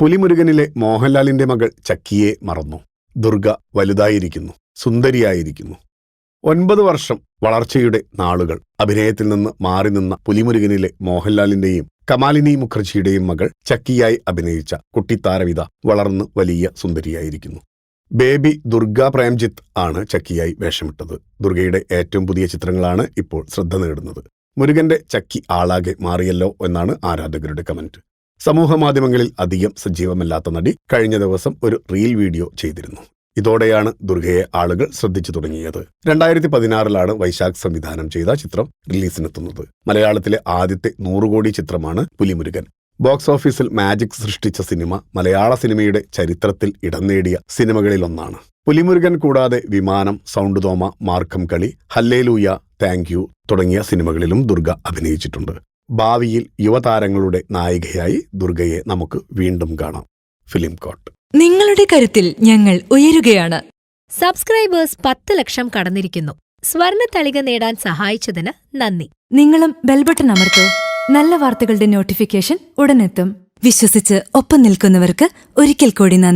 പുലിമുരുകനിലെ മോഹൻലാലിന്റെ മകൾ ചക്കിയെ മറന്നു. ദുർഗ വലുതായിരിക്കുന്നു സുന്ദരിയായിരിക്കുന്നു. ഒൻപത് വർഷം വളർച്ചയുടെ നാളുകൾ. അഭിനയത്തിൽ നിന്ന് മാറി നിന്ന പുലിമുരുകനിലെ മോഹൻലാലിന്റെയും കമാലിനി മുഖർജിയുടെയും മകൾ ചക്കിയായി അഭിനയിച്ച കുട്ടിത്താരവിത വളർന്ന് വലിയ സുന്ദരിയായിരിക്കുന്നു. ബേബി ദുർഗ പ്രേംജിത്ത് ആണ് ചക്കിയായി വേഷമിട്ടത്. ദുർഗയുടെ ഏറ്റവും പുതിയ ചിത്രങ്ങളാണ് ഇപ്പോൾ ശ്രദ്ധ നേടുന്നത്. മുരുകന്റെ ചക്കി ആളാകെ മാറിയല്ലോ എന്നാണ് ആരാധകരുടെ കമന്റ്. സമൂഹ മാധ്യമങ്ങളിൽ അധികം സജീവമല്ലാത്ത നടി കഴിഞ്ഞ ദിവസം ഒരു റീൽ വീഡിയോ ചെയ്തിരുന്നു. ഇതോടെയാണ് ദുർഗയെ ആളുകൾ ശ്രദ്ധിച്ചു തുടങ്ങിയത്. രണ്ടായിരത്തി പതിനാറിലാണ് വൈശാഖ് സംവിധാനം ചെയ്ത ചിത്രം റിലീസിനെത്തുന്നത്. മലയാളത്തിലെ ആദ്യത്തെ നൂറുകോടി ചിത്രമാണ് പുലിമുരുകൻ. ബോക്സ് ഓഫീസിൽ മാജിക് സൃഷ്ടിച്ച സിനിമ മലയാള സിനിമയുടെ ചരിത്രത്തിൽ ഇടം നേടിയ സിനിമകളിലൊന്നാണ്. പുലിമുരുകൻ കൂടാതെ Vimanam sound Thoma Margamkali hallelujah thank you തുടങ്ങിയ സിനിമകളിലും ദുർഗ അഭിനയിച്ചിട്ടുണ്ട്. ഭാവിയിൽ യുവതാരങ്ങളുടെ നായികയായി ദുർഗയെ നമുക്ക് വീണ്ടും കാണാം. ഫിലിം കോട്ട്. നിങ്ങളുടെ കരുത്തിൽ ഞങ്ങൾ ഉയരുകയാണ്. സബ്സ്ക്രൈബേഴ്സ് പത്ത് ലക്ഷം കടന്നിരിക്കുന്നു. സ്വർണ തളിക നേടാൻ സഹായിച്ചതിന് നന്ദി. നിങ്ങളും ബെൽബട്ടൺ അമർത്തോ. നല്ല വാർത്തകളുടെ നോട്ടിഫിക്കേഷൻ ഉടനെത്തും. വിശ്വസിച്ച് ഒപ്പം നിൽക്കുന്നവർക്ക് ഒരിക്കൽ കൂടി നന്ദി.